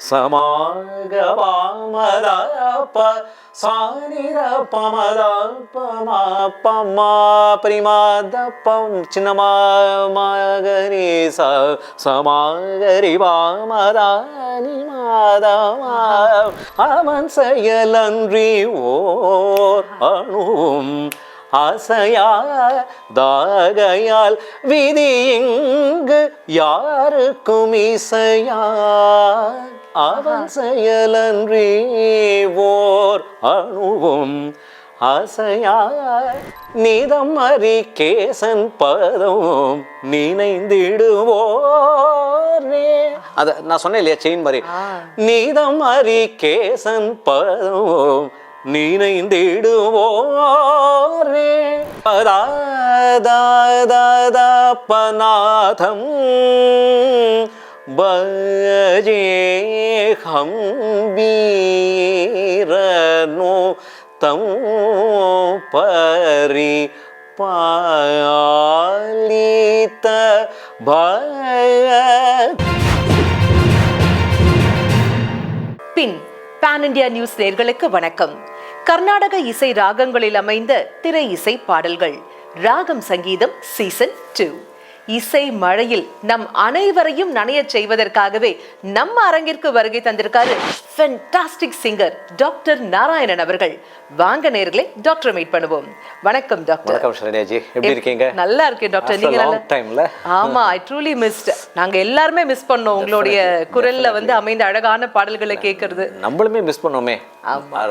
சமாக பாமதப்ப சானித பமத பமா பமா பிரிமாதப்பம் ச சமாகரி பாமதானி மாதமா அவன் செயலன்றி ஓர் அணுவும் அசையா தாகையால் விதி இங்கு யாருக்கும் இசையார் அவன் செயலன்றி ஓர் அணுவும் அசையா நீதம் அறி கேசன் பதவும் நினைந்திடுவோரே அத நான் சொன்னேன் இல்லையா செயின் மாதிரி? நீதம் அறி கேசன் பதவும் நினைந்திடுவோரே பதாதபநாதம் பஜேஹம் வீரனோ தம் பரி பாலித்த பய பின் பான் இந்தியா நியூஸ் நேர்களுக்கு வணக்கம். கர்நாடக இசை ராகங்களில் அமைந்த திரை இசை பாடல்கள் ராகம் சங்கீதம் சீசன் டூ இசை மழையில் நம் அனைவரையும் நனையச் செய்வதற்காகவே நம்ம அரங்கிற்கு வருகை தந்திருக்காரு ஃபென்டாஸ்டிக் சிங்கர் டாக்டர் நாராயணன் அவர்கள். வாங்க நேர்களே டாக்டர் மீட் பண்ணுவோம். வணக்கம் டாக்டர் வணக்கம் ஸ்ரீனியாஜி எப்படி இருக்கீங்க? நல்லா இருக்கேன் டாக்டர் நீங்க நல்லா timeல. ஆமா ஐ ட்ரூலி மிஸ்ட் நாங்க எல்லாருமே மிஸ் பண்ணோம் உங்களுடைய குரல்ல வந்து அமைந்த அழகான பாடல்களை கேட்கறது. நம்மளுமே மிஸ் பண்ணோமே.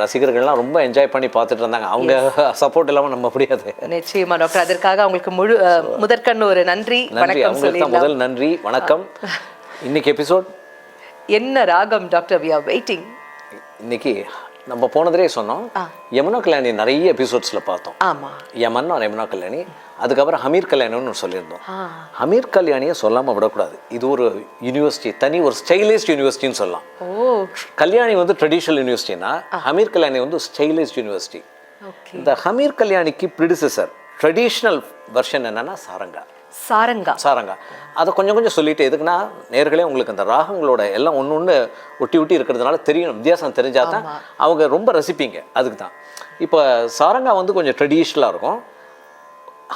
ரசிகர்கள்லாம் ரொம்ப என்ஜாய் பண்ணி பார்த்துட்டு இருந்தாங்க. அவங்க சப்போர்ட் இல்லாம நம்ம முடியாது. நிச்சயமா டாக்டர் அதற்காக அவங்களுக்கு முழு அஹ், முதற்கண் ஒரு நன்றி. நன்றி. அவங்களுக்கு தான் முதல் நன்றி. வணக்கம். இன்னைக்கு எபிசோட் என்ன ராகம் டாக்டர் வி ஆர் வெயிட்டிங் இன்னைக்கு நம்ம போனதுலே சொன்னோம். யமுனா கல்யாணி நிறைய எபிசோட்ஸ்ல பார்த்தோம். ஆமா. யமன் ஒரு யமுனா கல்யாணி. அதுக்கப்புறம் ஹமீர் கல்யாணின்னு சொல்லியிருந்தோம். ஹமீர் கல்யாணியை சொல்லாம விடக்கூடாது. இது ஒரு யூனிவர்சிட்டி தனி ஒரு ஸ்டைலிஸ்ட் யூனிவர்சிட்டின்னு சொல்லலாம். ஓ. கல்யாணி வந்து ட்ரெடிஷ்னல் யூனிவர்சிட்டினா ஹமீர் கல்யாணி வந்து ஸ்டைலிஸ்ட் யூனிவர்சிட்டி இந்த ஹமீர் கல்யாணிக்கு ப்ரிடிசஸர் ட்ரெடிஷ்னல் வெர்ஷன் என்னன்னா சாரங்கா. சாரங்கா. சாரங்கா. அதை கொஞ்சம் கொஞ்சம் சொல்லிட்டு எதுக்குன்னா நேர்களே உங்களுக்கு அந்த ராகங்களோட எல்லாம் ஒன்று ஒன்று ஒட்டி ஒட்டி இருக்கிறதுனால தெரியும் வித்தியாசம் தெரிஞ்சால் தான் அவங்க ரொம்ப ரசிப்பீங்க. அதுக்கு தான். இப்போ சாரங்கா வந்து கொஞ்சம் ட்ரெடிஷ்னலாக இருக்கும்.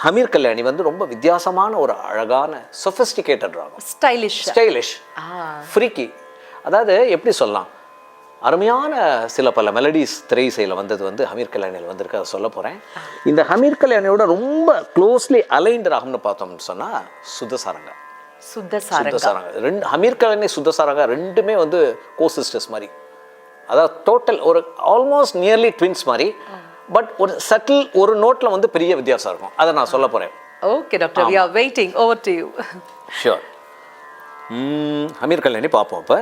ஹமீர் கல்யாணி வந்து ரொம்ப வித்தியாசமான ஒரு அழகான சொஃபிஸ்டிகேட்டட் ராகம். ஸ்டைலிஷ் ஸ்டைலிஷ் ஃப்ரீக்கி அதாவது எப்படி சொல்லலாம்? அருமையான சில பல மெலடிஸ் திரை இசையில் வந்தது வந்து ஹமீர் கல்யாணியில் வந்திருக்கு. அதை சொல்ல போகிறேன் இந்த ஹமீர் கல்யாணியோட ரொம்ப க்ளோஸ்லி அலைன்ட் ராகம்னு பார்த்தோம்னு சொன்னால் சுத்தசாரங்கா சுத்த சாரங்கா. சுத்தசாரங்கா ரெண்டு ஹமீர் கல்யாணி சுத்தசாரங்கா ரெண்டுமே வந்து கோ சிஸ்டர்ஸ் மாதிரி. அதாவது டோட்டல் ஒரு ஆல்மோஸ்ட் நியர்லி ட்வின்ஸ் மாதிரி. பட் ஒரு சட்டில் ஒரு நோட்டில் வந்து பெரிய வித்தியாசம் இருக்கும். அதை நான் சொல்ல போகிறேன் okay doctor we are waiting over to you sure Hameer Kalyani பார்ப்போம் இப்போ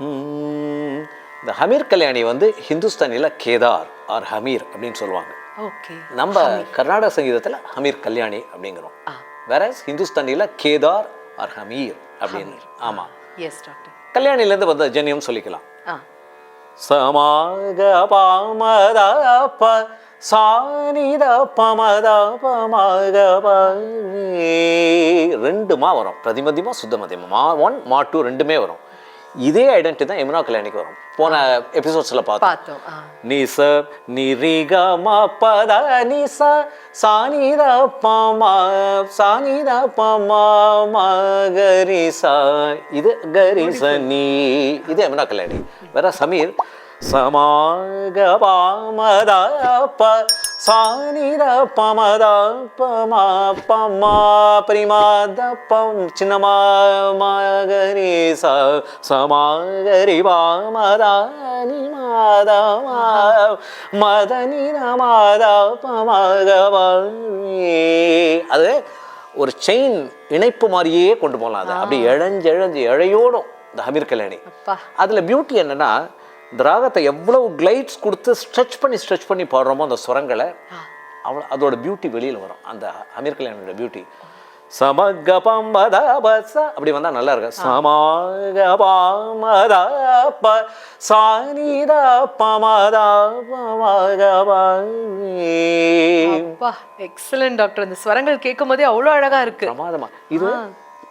இந்த ஹமீர் கல்யாணி வந்து ஹிந்துஸ்தானியில் கேதார் ஆர் ஹமீர் அப்படின்னு சொல்லுவாங்க. ஓகே. நம்ம கர்நாடக சங்கீதத்தில் ஹமீர் கல்யாணி அப்படிங்கிறோம். வேற ஹிந்துஸ்தானியில் கேதார் ஆர் ஹமீர் அப்படின்னு. ஆமாம் எஸ் டாக்டர் கல்யாணிலேருந்து வந்த ஜென்யம் சொல்லிக்கலாம். சமாக பாமதப்ப சானித பமத பமக ரெண்டு மா வரும். பிரதிமதிமா சுத்தமதிமா. மா ஒன் மா டூ ரெண்டுமே வரும். இதே ஐடென்டி தான் யமுனா கல்யாணிக்கு வரும். போன எபிசோட்ஸில் பார்த்தோம். பார்த்தோம் ஆ. நிச நிரிக ம பத நிச சானித பம சானித பம ம கரிச இது கரிச நீ. இது யமுனா கல்யாணி. வேற சமீர் சமாக பாமத ப சானித பமத பம பம பிரிமாத பம் சின்னமா மகரி ச சமாகரி பாமதானி மாதா பமகவி அது ஒரு செயின் இணைப்பு மாதிரியே கொண்டு போகலாம் அது. அப்படி இழஞ்சு இழஞ்சு இழையோடும் இந்த ஹமீர் கல்யாணி. அதில் பியூட்டி என்னன்னா இந்த ராகத்தை எவ்வளவு கிளைட்ஸ் கொடுத்து ஸ்ட்ரெச் பண்ணி ஸ்ட்ரெச் பண்ணி பாடுறோமோ அந்த சுரங்களை அவ்வளோ அதோட பியூட்டி வெளியில் வரும். அந்த அமீர் கல்யாணோட பியூட்டி சமக பம்பத பச அப்படி வந்தால் நல்லா இருக்கும். சமாக பமத ப சானித பமத பமக அப்பா எக்ஸலன்ட் டாக்டர் இந்த ஸ்வரங்கள் கேட்கும் போதே அவ்வளோ அழகா இருக்கு. பிரமாதமா. இது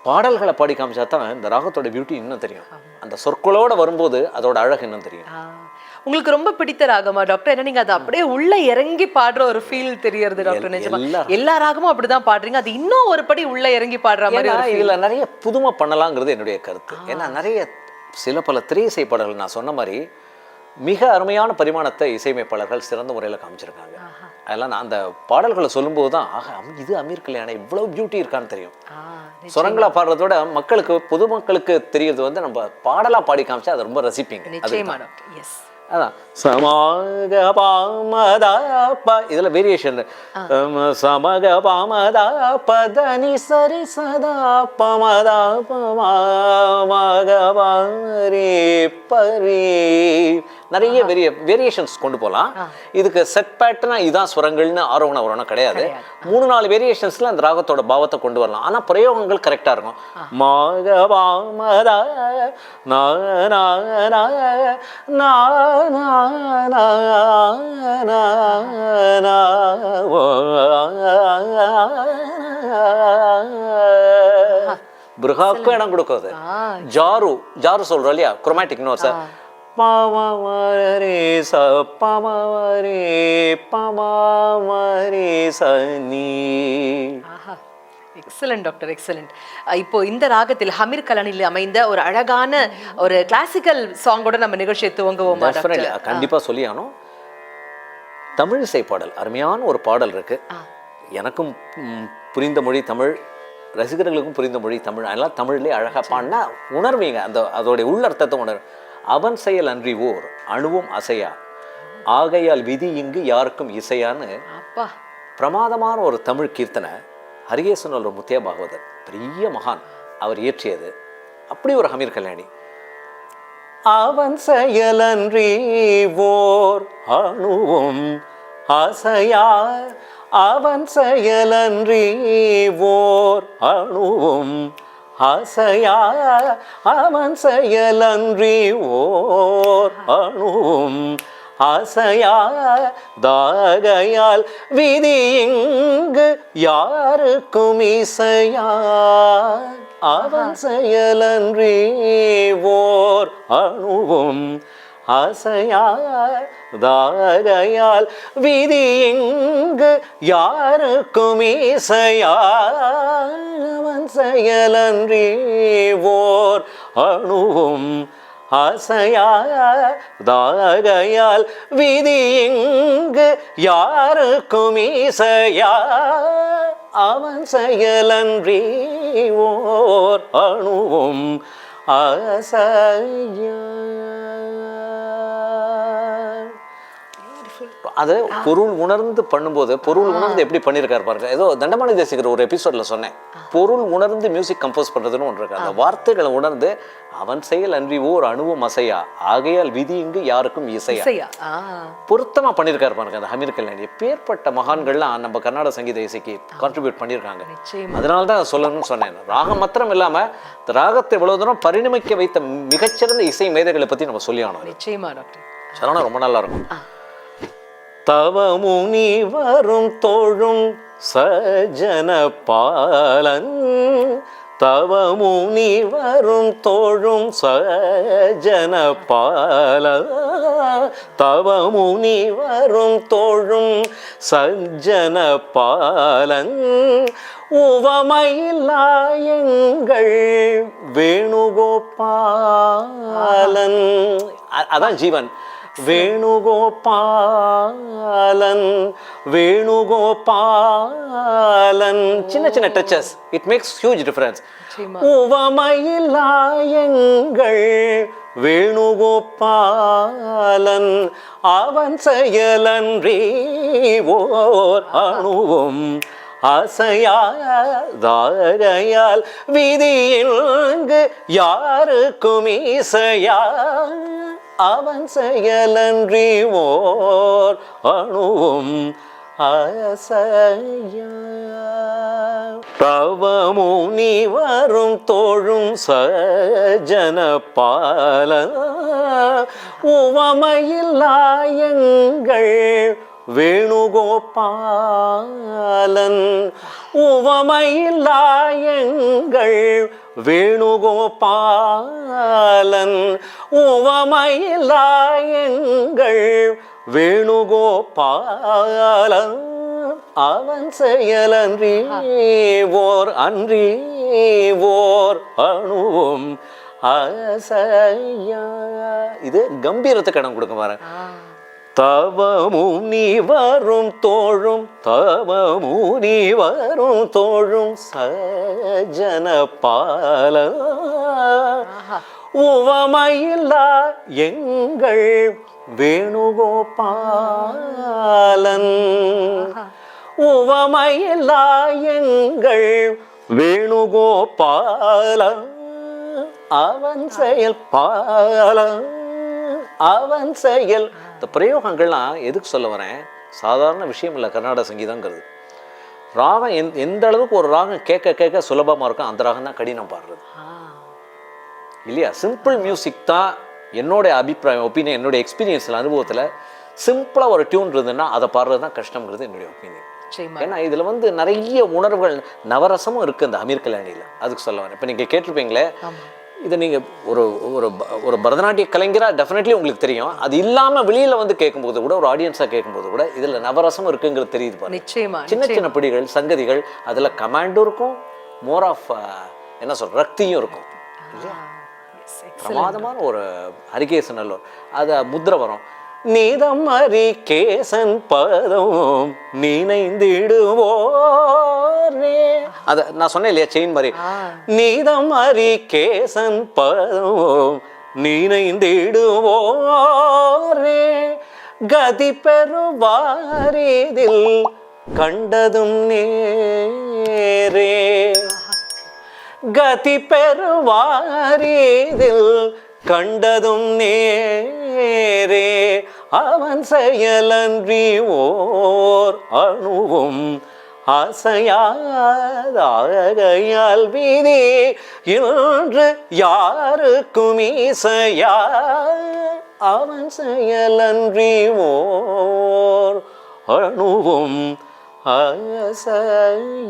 பாடல்களை பாடி காமிச்சா தான் இந்த ராகத்தோட பியூட்டி இன்னும் தெரியும். அந்த சொற்களோட வரும்போது அதோட அழகு இன்னும் தெரியும். உங்களுக்கு ரொம்ப பிடித்த ராகமா டாக்டர் ஏன்னா நீங்க அதை அப்படியே உள்ள இறங்கி பாடுற ஒரு ஃபீல் தெரியறது டாக்டர் நிஜமா. எல்லா- ராகமும் அப்படிதான் பாடுறீங்க. அது இன்னும் ஒரு படி உள்ள இறங்கி பாடுற மாதிரி. இதுல நிறைய புதுமை பண்ணலாங்கிறது என்னுடைய கருத்து. ஏன்னா நிறைய சில பல திரை இசை பாடல்கள் நான் சொன்ன மாதிரி மிக அருமையான பரிமாணத்தை இசையமைப்பாளர்கள் சிறந்த முறையில் காமிச்சிருக்காங்க. அதெல்லாம் நான் அந்த பாடல்களை சொல்லும்போது தான் ஆக இது அமீர் கல்யாணம் இவ்வளவு பியூட்டி இருக்கான்னு தெரியும். சுரங்களா பாடுறதோட மக்களுக்கு பொதுமக்களுக்கு தெரியறது வந்து நம்ம பாடலா பாடி காமிச்சா அதை ரொம்ப ரசிப்பீங்க. அதான் சமாக பாமதா ப இதில் வேரியேஷன் சமக பாமதா பதனி சரி சதா பமதா பமக பாரி பரி நிறைய வெரிய வேரியேஷன்ஸ் கொண்டு போகலாம் இதுக்கு செட் பேட்டர்னா இதுதான் சுரங்கள்னு ஆரோகண உரோணம் கிடையாது. மூணு நாலு வேரியேஷன்ஸ்ல அந்த ராகத்தோட பாவத்தை கொண்டு வரலாம். ஆனால் பிரயோகங்கள் கரெக்டாக இருக்கும். மாகவா மதா நா நா நா நா இடம் கொடுக்காது ஜாரு ஜாரு சொல்றோம் இல்லையா? குரோமேட்டிக் நோட்ஸ் பமரே ச பமரே பமரே சனி எக்ஸலண்ட் டாக்டர் எக்ஸலண்ட் இப்போ இந்த ராகத்தில் ஹமீர் கலானில் அமைந்த ஒரு அழகான ஒரு கிளாசிக்கல் சாங்கோட நம்ம நிகழ்ச்சியை துவங்குவோமா டாக்டர் டெஃபினெட்லி கண்டிப்பா சொல்லி ஆகணும் தமிழ் இசை பாடல் அருமையான ஒரு பாடல் இருக்கு. எனக்கும் புரிந்த மொழி தமிழ் ரசிகர்களுக்கும் புரிந்த மொழி தமிழ் அதெல்லாம் தமிழ்லேயே அழகா பாடினா உணர்வீங்க அந்த அதோடைய உள்ளர்த்தத்தை உணர் அவன் செயல் அன்றி ஓர் அணுவும் அசையா. ஆகையால் விதி இங்கு யாருக்கும் இசையான்னு அப்பா. பிரமாதமான ஒரு தமிழ் கீர்த்தனை ஹரிகேசன் ஒரு முத்தியா பாகவதர் பெரிய மகான் அவர் இயற்றியது. அப்படி ஒரு ஹமீர் கல்யாணி. அவன் செயலன்றி ஓர் அணுவும் அசையா. அவன் செயலன்றி ஓர் அணுவும் அசையா அவன் செயலன்றி ஓர் அணுவும் அசையா தாகையால் விதி இங்கு யாருக்கும் இசையா? அவன் செயலன்றி ஓர் அணுவும் அசையா தாகையால் விதி இங்கு யாருக்கும் இசையா அவன் செயலன்றி ஓர் அணுவும் அசையா விதி இங்கு யாருக்கும் இசையா அவன் செயலன்றி ஓர் அணுவும் ஆசையா அது பொருள் உணர்ந்து பண்ணும்போது பொருள் உணர்ந்து எப்படி பண்ணியிருக்காரு பாருங்க. ஏதோ தண்டமானி தேசிகர் ஒரு எபிசோட்ல சொன்னேன். பொருள் உணர்ந்து மியூசிக் கம்போஸ் பண்றதுன்னு ஒன்று இருக்கு. அந்த வார்த்தைகளை உணர்ந்து அவன் செயல் அன்றி ஓர் அணுவும் அசையா? ஆகையால் விதி இங்கு யாருக்கும் இசையா? இசையா? ஆ. பொருத்தமா பண்ணியிருக்காரு பாருங்க அந்த ஹமீர் கல்யாணி. எப்பேற்பட்ட மகான்கள்லாம் நம்ம கர்நாடக சங்கீத இசைக்கு கான்ட்ரிபியூட் பண்ணியிருக்காங்க அதனால தான் சொல்லணும்னு சொன்னேன். ராகம் மாத்திரம் இல்லாம இந்த ராகத்தை இவ்வளவு தூரம் பரிணமிக்க வைத்த மிகச்சிறந்த இசை மேதைகளை பத்தி நம்ம சொல்லி ஆனோம் நிச்சயமா டாக்டர். ரொம்ப நல்லா இருக்கும். தவமுனி வரும் தோழும் சஜன பாலன். தவமுனி வரும் தோழும் சஜன பால தவமுனி வரும் தோழும் சஜன பாலன். உவமையில்லாயங்கள் வேணுகோபாலன். அதான் ஜீவன். வேணுகோபாலன் வேணுகோபாலன். சின்ன சின்ன touches it makes huge difference நிச்சயமா. உவமையில்லாயங்கள் வேணுகோபாலன் அவன் செயலன்றி ஓர் அணுவும் அசையாதாகையால் விதியில்கு யாருக்கும் இசையா அவன் செயலன்றி ஓர் அணுவும் அசையா தவமுனி வரும் தோழும் சஜன பால உவமையில்லாயங்கள் வேணுகோபாலன் உவமையில்லாயங்கள் வேணுகோபால வேணுகோபாலன் வேணுகோபாலன் அவன் செயலன்றி ஓர் அன்றி ஓர் அணுவும் அசையா. இது கம்பீரத்துக்கு இடம் கொடுக்க பாருங்க தவமும் நீ வரும் தோழும் தவமும் நீ வரும் தோழும் சஜன பால. உவமையில்லா எங்கள் வேணுகோபாலன் உவமையில்லா எங்கள் வேணுகோபாலன் அவன் செயல் பாலன். அவன் செயல் இந்த பிரயோகங்கள்லாம் எதுக்கு சொல்ல வரேன்? சாதாரண விஷயம் இல்லை கர்நாடக சங்கீதங்கிறது. ராகம் எந் எந்த அளவுக்கு ஒரு ராகம் கேட்க கேட்க சுலபமாக இருக்கும் அந்த ராகம் தான் கடினம் பாடுறது. இல்லையா? சிம்பிள் மியூசிக் தான் என்னோட அபிப்பிராயம் ஒப்பீனியன் என்னுடைய எக்ஸ்பீரியன்ஸில் அனுபவத்தில் சிம்பிளாக ஒரு டியூன் இருந்ததுன்னா அதை பாடுறது தான் கஷ்டங்கிறது என்னுடைய ஒப்பீனியன் ஏன்னா இதில் வந்து நிறைய உணர்வுகள் நவரசமும் இருக்குது இந்த அமீர் கல்யாணியில். அதுக்கு சொல்ல வரேன். இப்போ நீங்கள் கேட்டிருப்பீங்களே இதை நீங்கள் ஒரு ஒரு ஒரு பரதநாட்டிய கலைஞராக டெஃபினெட்லி உங்களுக்கு தெரியும். அது இல்லாமல் வெளியில் வந்து கேட்கும்போது கூட ஒரு ஆடியன்ஸாக கேட்கும்போது கூட இதில் நவரசம் இருக்குங்கிறது தெரியுது பாருங்க. நிச்சயமா சின்ன சின்ன பிடிகள் சங்கதிகள் அதில் கமாண்டும் இருக்கும் மோர் ஆஃப் என்ன சொல்ற ரக்தியும் இருக்கும். இல்லையா? பிரமாதமான ஒரு ஹரிகேசன் நல்லூர். அது முத்திரை வரும் நீதம் அரி கேசன் பதம் நினைந்திடுவோரே. அத நான் சொன்னேன் இல்லையா செயின் மாதிரி. நீதம் அரி கேசன் பதம் நினைந்திடுவோரே. கதி பெறுவாரிதில் கண்டதும் நேரே. கதி பெறுவாரிதில் கண்டதும் நேரே. அவன் செயலன்றி ஓர் அணுவும் அசையாதாகையால் வீதி இன்று யாருக்கும் இசையா? அவன் செயலன்றி ஓர் அணுவும் அசையா?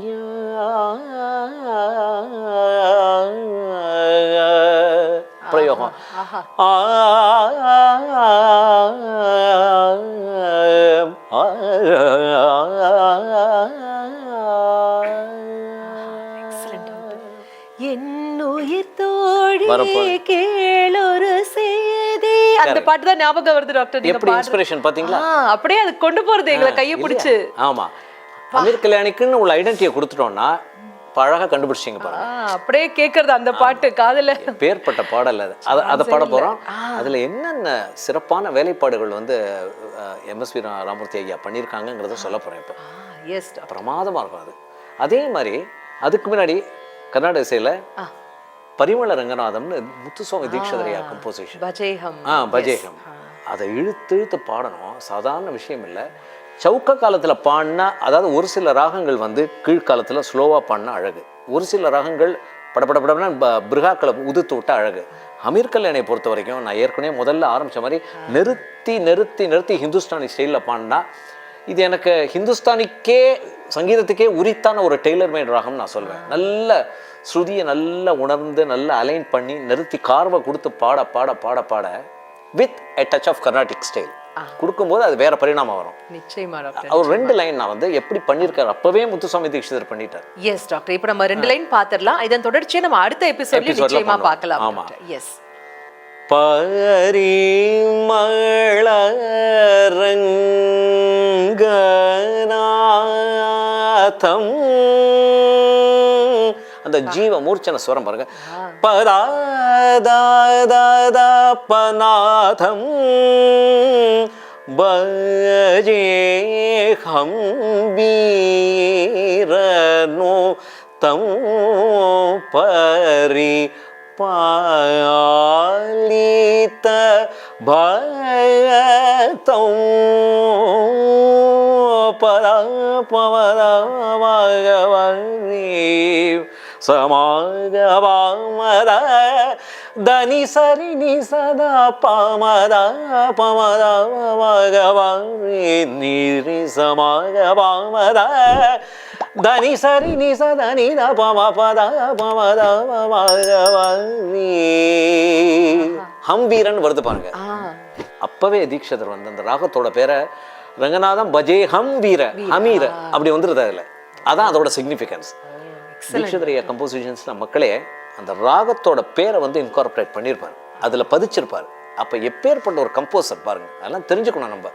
பிரயோகம். கேளொரு செய்தி அந்த பாட்டு தான் ஞாபகம் வருது டாக்டர் எப்படி. இன்ஸ்பிரேஷன் பாத்தீங்களா அப்படியே அது கொண்டு போறது எங்களை கையை? பிடிச்சு ஆமா அமீர் கல்யாணிக்குன்னு உள்ள ஐடென்டிட்டியை கொடுத்துட்டோம்னா இப்ப அழகா கண்டுபிடிச்சிங்க பாருங்க அப்படியே கேக்குறது அந்த பாட்டு காதுல. பேர்பட்ட பாடல் அது. அதை அதை பாட போறோம். அதுல என்னென்ன சிறப்பான வேலைப்பாடுகள் வந்து எம்எஸ்வி ராமூர்த்தி ஐயா பண்ணியிருக்காங்கங்கிறத சொல்ல போறேன் இப்போ. எஸ் பிரமாதமா இருக்கும் அது. அதே மாதிரி அதுக்கு முன்னாடி கர்நாடக இசையில பரிமள ரங்கநாதம்னு முத்துசுவாமி தீட்சிதரையா கம்போசிஷன் பஜேகம். ஆ பஜேகம். அதை இழுத்து இழுத்து பாடணும். சாதாரண விஷயம் இல்லை. சவுக்க காலத்தில் பாடினா அதாவது ஒரு சில ராகங்கள் வந்து கீழ்காலத்தில் ஸ்லோவாக பாடினா அழகு. ஒரு சில ராகங்கள் படபடபடன்னு ப பிருகாக்களை உதுத்து விட்டா அழகு. அமீர் கல்யாணை பொறுத்த வரைக்கும் நான் ஏற்கனவே முதல்ல ஆரம்பித்த மாதிரி நிறுத்தி நிறுத்தி நிறுத்தி ஹிந்துஸ்தானி ஸ்டைலில் பாடினா இது எனக்கு ஹிந்துஸ்தானிக்கே சங்கீதத்துக்கே உரித்தான ஒரு டெய்லர் மேட் ராகம் நான் சொல்வேன். நல்ல ஸ்ருதியை நல்லா உணர்ந்து நல்லா அலைன் பண்ணி நிறுத்தி கார்வை கொடுத்து பாட பாட பாட பாட with a touch of Carnatic style கொடுக்கும்போது அது வேற பரிணாமம் வரும். நிச்சயமா டாக்டர் அவர் ரெண்டு லைன் நான் வந்து எப்படி பண்ணியிருக்காரு அப்பவே முத்துசாமி தீட்சிதர் பண்ணிட்டார். எஸ் டாக்டர் இப்போ நம்ம ரெண்டு லைன் பாத்திரலாம். இதன் தொடர்ச்சியை நம்ம அடுத்த எபிசோட்ல நிச்சயமா. பார்க்கலாம் ஆமா. எஸ் பரிமளரங்கநாதம் அந்த ஜீவ மூர்ச்சன ஸ்வரம் பாருங்க. பதாதாதா பநாதம் பஜேஹம் வீரனோ தம் பரி பாலித பயம் சமாகவாமத தனி சரி நீ சதா பாமதா பமதா மகவாரி நீரி சமாக பாமதா தனி சரி நீ சதா நீ த பம பதா பமதா மகவாரி ஹம்பீரன் வருது பாருங்க. அப்பவே தீட்சிதர் வந்து அந்த ராகத்தோட பேரை ரங்கநாதம் பஜே ஹம் வீர. ஹமீர அப்படி வந்துருது அதுல. அதான் அதோட சிக்னிஃபிகன்ஸ் தீட்சிதரைய கம்போசிஷன்ஸ்ல மக்களே அந்த ராகத்தோட பேரை வந்து இன்கார்பரேட் பண்ணியிருப்பார் அதுல பதிச்சிருப்பார். அப்ப எப்பேற்பட்ட ஒரு கம்போசர் பாருங்க அதெல்லாம் தெரிஞ்சுக்கணும் நம்ம.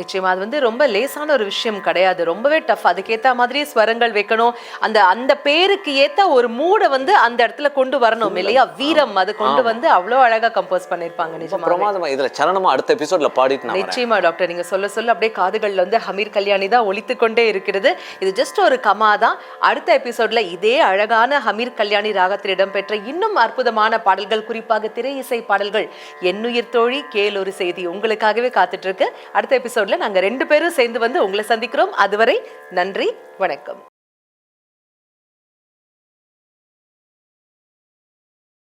நிச்சயமா அது வந்து ரொம்ப லேசான ஒரு விஷயம் கிடையாது. ரொம்பவே டஃப் அதுக்கேத்த மாதிரி ஸ்வரங்கள் வைக்கணும். அந்த அந்த பேருக்கு ஏத்த ஒரு மூடை வந்து அந்த இடத்துல கொண்டு வரணும். இல்லையா? வீரம் அது கொண்டு வந்து அவ்வளோ அழகா கம்போஸ் பண்ணிருப்பாங்க நிஜமா பிரமாதமா இதுல சரணமா அடுத்த எபிசோட்ல பாடிட்டு. நிச்சயமா டாக்டர் நீங்க சொல்ல சொல்ல அப்படியே காதுகள்ல வந்து ஹமீர் கல்யாணி தான் ஒலித்து கொண்டே இருக்கிறது. இது ஜஸ்ட் ஒரு கமா தான். அடுத்த எபிசோட்ல இதே அழகான ஹமீர் கல்யாணி ராகத்தில் இடம்பெற்ற இன்னும் அற்புதமான பாடல்கள் குறிப்பாக திரை இசை பாடல்கள் என்னுயிர் தோழி கேள் ஒரு செய்தி உங்களுக்காகவே காத்துட்டு இருக்கு. அடுத்த எபிசோட்ல நாங்க ரெண்டு பேரும் சேர்ந்து வந்து உங்களை சந்திக்கிறோம். அதுவரை நன்றி வணக்கம்.